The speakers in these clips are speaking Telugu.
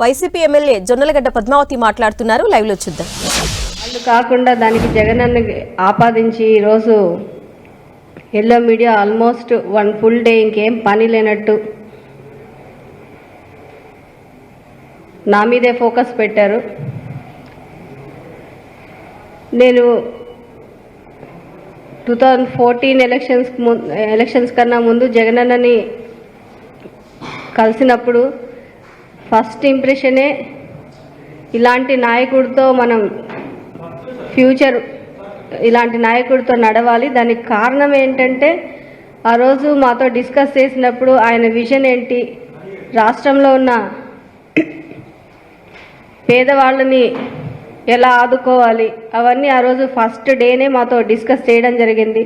వైసీపీ ఎమ్మెల్యే జొన్నలగడ్డ పద్మావతి మాట్లాడుతున్నారు. లైవ్లో చూద్దాం. వాళ్ళు కాకుండా దానికి జగనన్న ఆపాదించి ఈరోజు yellow media almost one full day ఇంకేం పని లేనట్టు నా మీదే ఫోకస్ పెట్టారు. నేను two thousand fourteen elections elections కన్నా ముందు జగనన్నని కలిసినప్పుడు ఫస్ట్ ఇంప్రెషనే ఇలాంటి నాయకుడితో మనం ఫ్యూచర్ ఇలాంటి నాయకుడితో నడవాలి. దానికి కారణం ఏంటంటే ఆ రోజు మాతో డిస్కస్ చేసినప్పుడు ఆయన విజన్ ఏంటి? రాష్ట్రంలో ఉన్న పేదవాళ్ళని ఎలా ఆదుకోవాలి? అవన్నీ ఆ రోజు ఫస్ట్ డేనే మాతో డిస్కస్ చేయడం జరిగింది.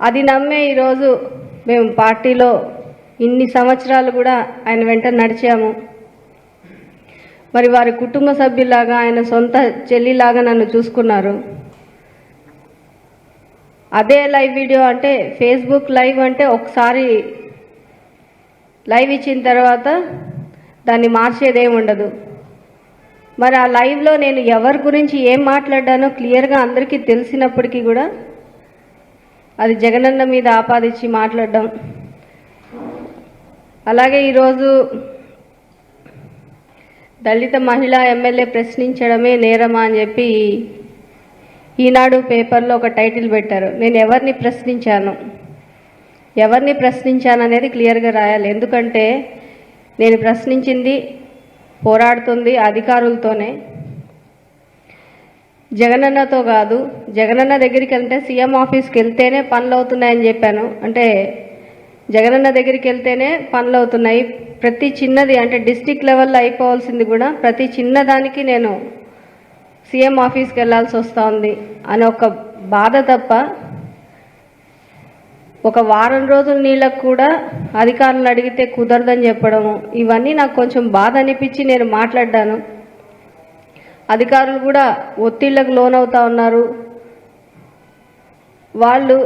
అది నమ్మే ఈరోజు మేము పార్టీలో ఇన్ని సంవత్సరాలు కూడా ఆయన వెంట నడిచాము. మరి వారి కుటుంబ సభ్యులాగా ఆయన సొంత చెల్లిలాగా నన్ను చూసుకున్నారు. అదే లైవ్ వీడియో అంటే ఫేస్బుక్ లైవ్ అంటే ఒకసారి లైవ్ ఇచ్చిన తర్వాత దాన్ని మార్చేదేం ఉండదు మరి ఆ లైవ్లో నేను ఎవరి గురించి ఏం మాట్లాడానో క్లియర్గా అందరికీ తెలిసినప్పటికీ కూడా అది జగనన్న మీద ఆపాదించి మాట్లాడడం అలాగే ఈరోజు దళిత మహిళా ఎమ్మెల్యే ప్రశ్నించడమే నేరమా అని చెప్పి ఈనాడు పేపర్లో ఒక టైటిల్ పెట్టారు. నేను ఎవరిని ప్రశ్నించాను? ఎవరిని ప్రశ్నించాను అనేది క్లియర్గా రాయాలి. ఎందుకంటే నేను ప్రశ్నించింది పోరాడుతుంది అధికారులతోనే. జగనన్నతో కాదు జగనన్న దగ్గరికి వెళ్తే సీఎం ఆఫీస్కి వెళ్తేనే పనులు అవుతున్నాయని చెప్పాను. అంటే జగనన్న దగ్గరికి వెళ్తేనే పనులు అవుతున్నాయి. ప్రతి చిన్నది అంటే డిస్టిక్ లెవెల్లో అయిపోవాల్సింది కూడా ప్రతి చిన్నదానికి నేను సీఎం ఆఫీస్కి వెళ్ళాల్సి వస్తూ ఉంది అని ఒక బాధ తప్ప ఒక వారం రోజుల నీళ్ళకు కూడా అధికారులను అడిగితే కుదరదని చెప్పడము ఇవన్నీ నాకు కొంచెం బాధ అనిపించి నేను మాట్లాడ్డాను. అధికారులు కూడా ఒత్తిళ్ళకు లోనవుతా ఉన్నారు. వాళ్ళు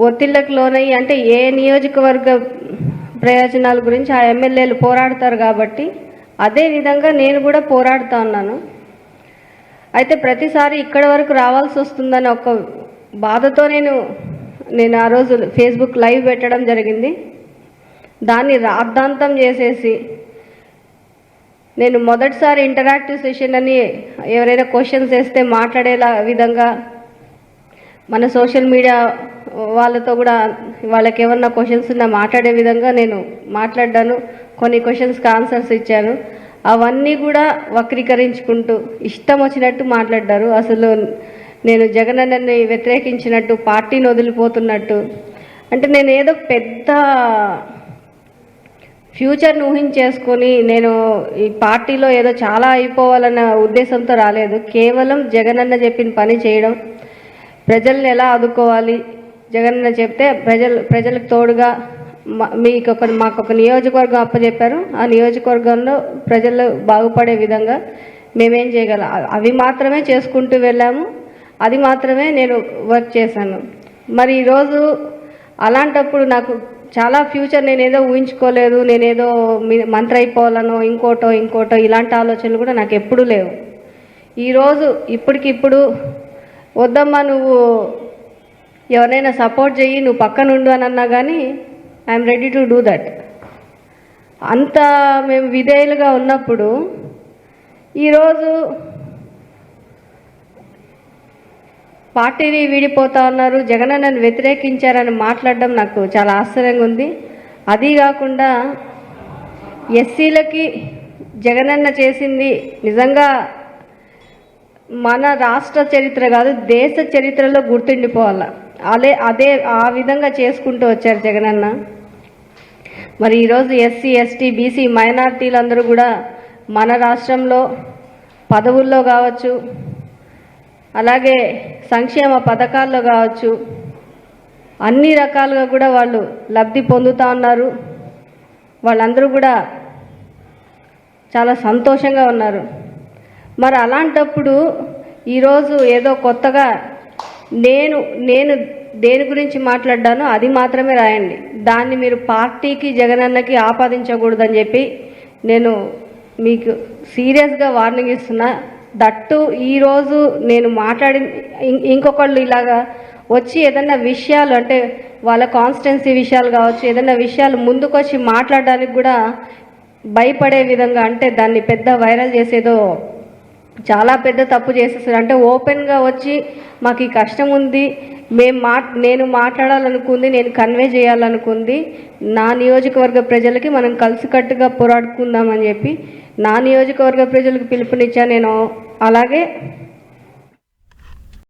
ఒత్తిళ్ళకు లోనయ్యి అంటే ఏ నియోజకవర్గ ప్రయోజనాల గురించి ఆ ఎమ్మెల్యేలు పోరాడతారు కాబట్టి అదే విధంగా నేను కూడా పోరాడుతా ఉన్నాను. అయితే ప్రతిసారి ఇక్కడ వరకు రావాల్సి వస్తుందని ఒక బాధతో నేను నేను ఆ రోజు ఫేస్బుక్ లైవ్ పెట్టడం జరిగింది. దాన్ని రాద్ధాంతం చేసేసి నేను మొదటిసారి ఇంటరాక్టివ్ సెషన్ అని ఎవరైనా క్వశ్చన్స్ వేస్తే మాట్లాడేలా విధంగా మన సోషల్ మీడియా వాళ్ళతో కూడా వాళ్ళకి ఏమన్నా క్వశ్చన్స్ ఉన్నా మాట్లాడే విధంగా నేను మాట్లాడ్డాను. కొన్ని క్వశ్చన్స్కి ఆన్సర్స్ ఇచ్చాను. అవన్నీ కూడా వక్రీకరించుకుంటూ ఇష్టం వచ్చినట్టు మాట్లాడ్డారు. అసలు నేను జగనన్నని వ్యతిరేకించినట్టు పార్టీని వదిలిపోతున్నట్టు. అంటే నేను ఏదో పెద్ద ఫ్యూచర్ని ఊహించేసుకొని నేను ఈ పార్టీలో ఏదో చాలా అయిపోవాలన్న ఉద్దేశంతో రాలేదు. కేవలం జగనన్న చెప్పిన పని చేయడం ప్రజల్ని ఎలా ఆదుకోవాలి జగనన్న చెప్తే ప్రజలు ప్రజలకు తోడుగా మీకు ఒక మాకు ఒక నియోజకవర్గం అప్పచెప్పారు ఆ నియోజకవర్గంలో ప్రజలు బాగుపడే విధంగా మేమేం చేయగలం. అవి మాత్రమే చేసుకుంటూ వెళ్ళాము. అది మాత్రమే నేను వర్క్ చేశాను. మరి ఈరోజు అలాంటప్పుడు నాకు చాలా ఫ్యూచర్ నేనేదో ఊహించుకోలేదు. నేనేదో మీ- మంత్రి అయిపోవాలనో ఇంకోటో ఇంకోటో ఇలాంటి ఆలోచనలు కూడా నాకు ఎప్పుడూ లేవు. ఈరోజు ఇప్పటికిప్పుడు వద్దమ్మా నువ్వు ఎవరైనా సపోర్ట్ చెయ్యి నువ్వు పక్కనుండు అని అన్నా కానీ I'm ready to do that అంత మేము విధేయులుగా ఉన్నప్పుడు ఈరోజు పార్టీని వీడిపోతా ఉన్నారు జగనన్నను వ్యతిరేకించారని మాట్లాడడం నాకు చాలా ఆశ్చర్యంగా ఉంది. అది కాకుండా ఎస్సీలకి జగనన్న చేసింది నిజంగా మన రాష్ట్ర చరిత్ర కాదు దేశ చరిత్రలో గుర్తుండిపోవాల. అదే అదే ఆ విధంగా చేసుకుంటూ వచ్చారు జగనన్న. మరి ఈరోజు ఎస్సీ ఎస్టీ బీసీ మైనార్టీలందరూ కూడా మన రాష్ట్రంలో పదవుల్లో కావచ్చు అలాగే సంక్షేమ పథకాల్లో కావచ్చు అన్ని రకాలుగా కూడా వాళ్ళు లబ్ధి పొందుతూ ఉన్నారు. వాళ్ళందరూ కూడా చాలా సంతోషంగా ఉన్నారు. మరి అలాంటప్పుడు ఈరోజు ఏదో కొత్తగా నేను నేను దేని గురించి మాట్లాడ్డానో అది మాత్రమే రాయండి. దాన్ని మీరు పార్టీకి జగనన్నకి ఆపాదించకూడదని చెప్పి నేను మీకు సీరియస్గా వార్నింగ్ ఇస్తున్నా. దట్టు ఈరోజు నేను మాట్లాడి ఇంకొకళ్ళు ఇలాగా వచ్చి ఏదన్నా విషయాలు అంటే వాళ్ళ కాన్స్టెన్సీ విషయాలు కావచ్చు ఏదన్నా విషయాలు ముందుకొచ్చి మాట్లాడడానికి కూడా భయపడే విధంగా అంటే దాన్ని పెద్ద వైరల్ చేసేదో చాలా పెద్ద తప్పు చేసేసారు. అంటే ఓపెన్గా వచ్చి మాకు ఈ కష్టం ఉంది. మేము మా నేను మాట్లాడాలనుకుంది నేను కన్వే చేయాలనుకుంది. నా నియోజకవర్గ ప్రజలకి మనం కలిసికట్టుగా పోరాడుకుందామని చెప్పి నా నియోజకవర్గ ప్రజలకు పిలుపునిచ్చా నేను. అలాగే